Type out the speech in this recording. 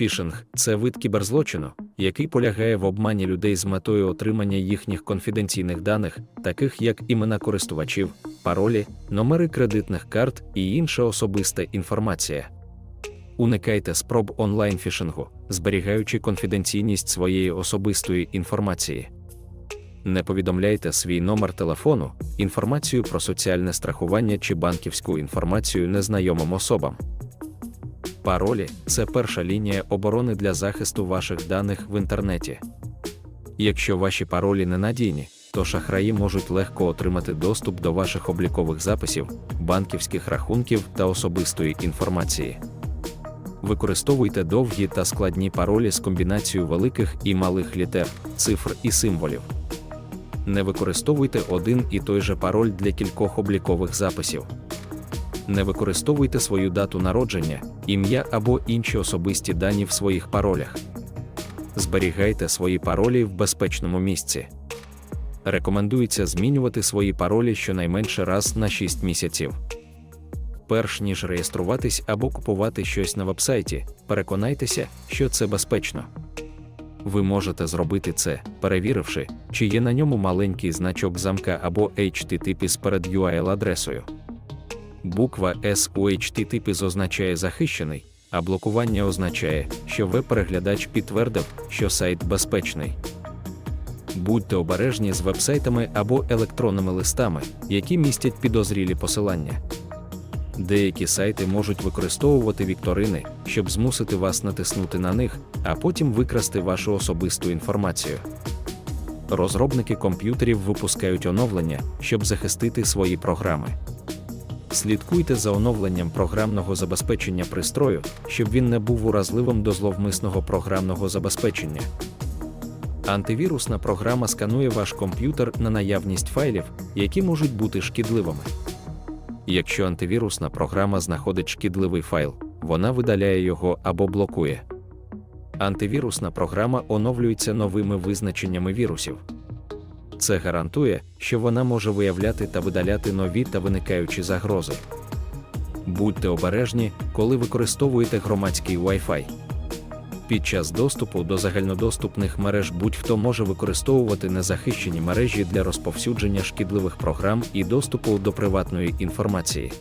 Фішинг це вид кіберзлочину, який полягає в обмані людей з метою отримання їхніх конфіденційних даних, таких як імена користувачів, паролі, номери кредитних карт і інша особиста інформація. Уникайте спроб онлайн-фішингу, зберігаючи конфіденційність своєї особистої інформації. Не повідомляйте свій номер телефону, інформацію про соціальне страхування чи банківську інформацію незнайомим особам. Паролі це перша лінія оборони для захисту ваших даних в інтернеті. Якщо ваші паролі ненадійні, то шахраї можуть легко отримати доступ до ваших облікових записів, банківських рахунків та особистої інформації. Використовуйте довгі та складні паролі з комбінацією великих і малих літер, цифр і символів. Не використовуйте один і той же пароль для кількох облікових записів. Не використовуйте свою дату народження, ім'я або інші особисті дані в своїх паролях. Зберігайте свої паролі в безпечному місці. Рекомендується змінювати свої паролі щонайменше раз на 6 місяців. Перш ніж реєструватись або купувати щось на вебсайті, переконайтеся, що це безпечно. Ви можете зробити це, перевіривши, чи є на ньому маленький значок замка або HTTPS перед URL-адресою. Буква S у HTTPS означає захищений, а блокування означає, що веб-переглядач підтвердив, що сайт безпечний. Будьте обережні з вебсайтами або електронними листами, які містять підозрілі посилання. Деякі сайти можуть використовувати вікторини, щоб змусити вас натиснути на них, а потім викрасти вашу особисту інформацію. Розробники комп'ютерів випускають оновлення, щоб захистити свої програми. Слідкуйте за оновленням програмного забезпечення пристрою, щоб він не був уразливим до зловмисного програмного забезпечення. Антивірусна програма сканує ваш комп'ютер на наявність файлів, які можуть бути шкідливими. Якщо антивірусна програма знаходить шкідливий файл, вона видаляє його або блокує. Антивірусна програма оновлюється новими визначеннями вірусів. Це гарантує, що вона може виявляти та видаляти нові та виникаючі загрози. Будьте обережні, коли використовуєте громадський Wi-Fi. Під час доступу до загальнодоступних мереж будь-хто може використовувати незахищені мережі для розповсюдження шкідливих програм і доступу до приватної інформації.